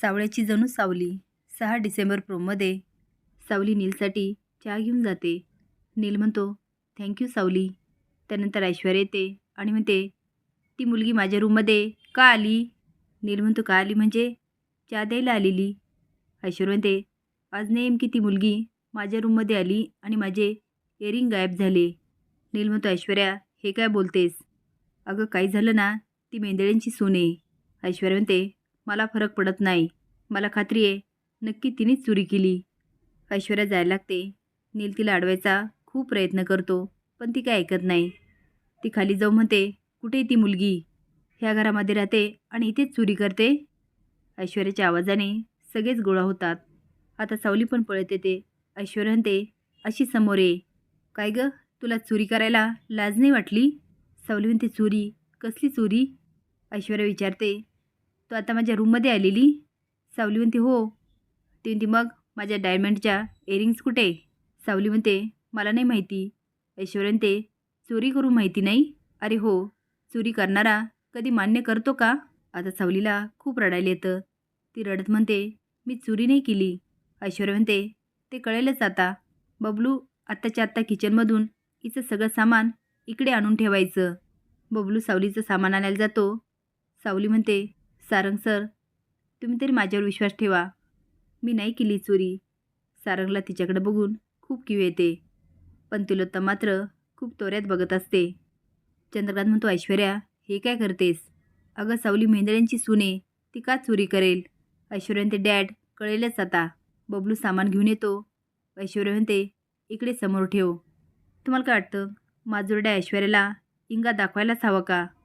सावळ्याची जणू सावली. सहा डिसेंबर प्रोमध्ये सावली नीलसाठी चहा घेऊन जाते. नील म्हणतो थँक्यू सावली. त्यानंतर ऐश्वर्या येते आणि म्हणते ती मुलगी माझ्या रूममध्ये का आली? नील म्हणतो का आली म्हणजे चहा द्यायला आलेली. ऐश्वर्या म्हणते आज नेमकी ती मुलगी माझ्या रूममध्ये आली आणि माझे इयरिंग गायब झाले. नील म्हणतो ऐश्वर्या हे काय बोलतेस? अगं काही झालं ना ती मेंदळ्यांची सून आहे. ऐश्वर्या म्हणते मला फरक पडत नाही. मला खात्री आहे. नक्की तिनेच चोरी केली. ऐश्वर्या जायला लागते. नील तिला अडवायचा खूप प्रयत्न करतो पण ती काय ऐकत नाही. ती खाली जाऊन म्हणते कुठे आहे ती मुलगी? ह्या घरामध्ये राहते आणि इथेच चोरी करते? ऐश्वर्याच्या आवाजाने सगळेच गोळा होतात. आता सावली पण पळत येते. ऐश्वर्या म्हणते अशी समोर ये. काय गं? तुला चोरी करायला लाज नाही वाटली? सावली म्हणते चोरी? कसली चोरी? ऐश्वर्या विचारते तू आता माझ्या रूममध्ये आलेली? सावली म्हणते हो. ती म्हणते मग माझ्या डायमंडच्या इयरिंग्स कुठे? सावली म्हणते मला नाही माहिती. ऐश्वर्या म्हणते चोरी करू माहिती नाही? अरे हो चोरी करणारा कधी मान्य करतो का? आता सावलीला खूप रडायला येतं. ती रडत म्हणते मी चोरी नाही केली. ऐश्वर्या म्हणते ते कळेलच आता. बबलू आत्ताच्या आत्ता किचनमधून हिचं सगळं सामान इकडे आणून ठेवायचं. बबलू सावलीचं सामान आणायला जातो. सावली म्हणते सारंग सर तुम्ही तरी माझ्यावर विश्वास ठेवा. मी नाही केली चोरी. सारंगला तिच्याकडे बघून खूप किव येते. पण तिलोत्तम मात्र खूप तोऱ्यात बघत असते. चंद्रकांत म्हणतो ऐश्वर्या हे काय करतेस? अगं सावली मेंदळ्यांची सुने ती का चोरी करेल? ऐश्वर्या ते डॅड कळेलच आता. बबलू सामान घेऊन येतो. ऐश्वर्या म्हणते इकडे समोर ठेव. तुम्हाला काय वाटतं? माजुरड्या ऐश्वर्याला इंगा दाखवायलाच हवं का?